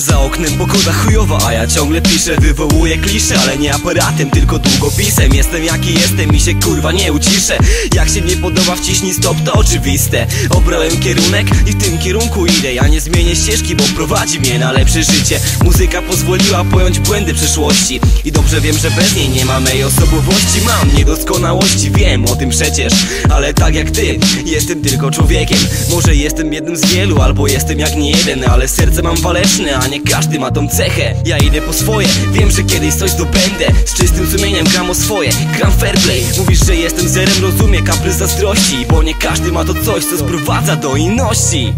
Za oknem pogoda chujowa, a ja ciągle piszę Wywołuję klisze, ale nie aparatem, tylko długopisem. Jestem jaki jestem i się kurwa nie uciszę. Jak się nie podoba wciśnij stop, to oczywiste. Obrałem kierunek i w tym kierunku idę. Ja nie zmienię ścieżki, bo prowadzi mnie na lepsze życie. Muzyka pozwoliła pojąć błędy przeszłości. I dobrze wiem, że bez niej nie ma mej osobowości. Mam niedoskonałości, wiem o tym przecież. Ale tak jak ty, jestem tylko człowiekiem. Może jestem jednym z wielu, albo jestem jak nie jeden Ale serce mam waleczne, a nie każdy ma tą cechę. Ja idę po swoje, wiem, że kiedyś coś zdobędę. Z czystym sumieniem gram o swoje, gram fair play. Mówisz, że jestem zerem, rozumie kaprys zazdrości Bo nie każdy ma to coś, co sprowadza do inności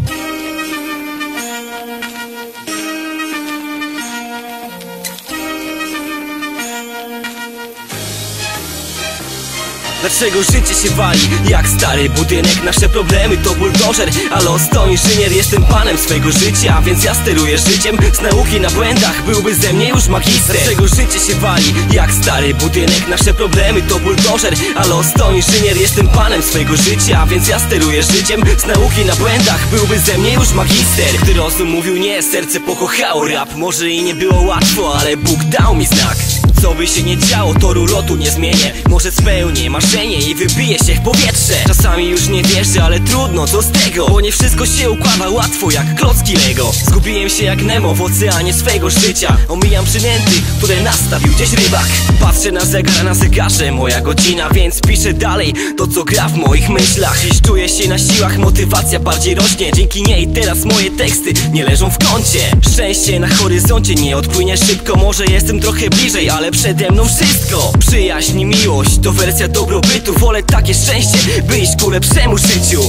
Dlaczego życie się wali? Jak stary budynek? Nasze problemy to buldożer Alo, sto inżynier, jestem panem swojego życia Więc ja steruję życiem. Z nauki na błędach Byłby ze mnie już magister. Dlaczego życie się wali? Jak stary budynek? Nasze problemy to buldożer Alo, sto inżynier, jestem panem swojego życia Więc ja steruję życiem. Z nauki na błędach Byłby ze mnie już magister. Gdy rozum mówił nie, serce pokochało. Rap Może i nie było łatwo, ale Bóg dał mi znak co by się nie działo, toru lotu nie zmienię. Może spełnię marzenie i wybiję się w powietrze. Czasami już nie wierzę, ale trudno, co z tego? Bo nie wszystko się układa łatwo jak klocki Lego. Zgubiłem się jak Nemo w oceanie swego życia. Omijam przynęty, które nastawił gdzieś rybak. Patrzę na zegar, na zegarze moja godzina Więc piszę dalej to co gra w moich myślach. Dziś czuję się na siłach, motywacja bardziej rośnie. Dzięki niej teraz moje teksty nie leżą w kącie. Szczęście na horyzoncie nie odpłynie szybko. Może jestem trochę bliżej, ale przede mną wszystko. Przyjaźń i miłość to wersja dobrobytu. Wolę takie szczęście, by iść ku lepszemu życiu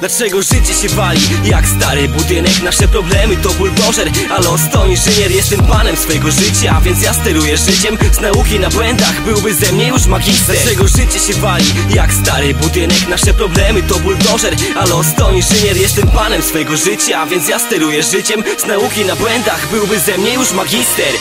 Dlaczego życie się wali? Jak stary budynek? Nasze problemy to buldożer. Alo, sto inżynier, jestem panem swojego życia Więc ja steruję życiem. Z nauki na błędach Byłby ze mnie już magister. Dlaczego życie się wali? Jak stary budynek? Nasze problemy to buldożer. Alo, sto inżynier, jestem panem swojego życia Więc ja steruję życiem. Z nauki na błędach Byłby ze mnie już magister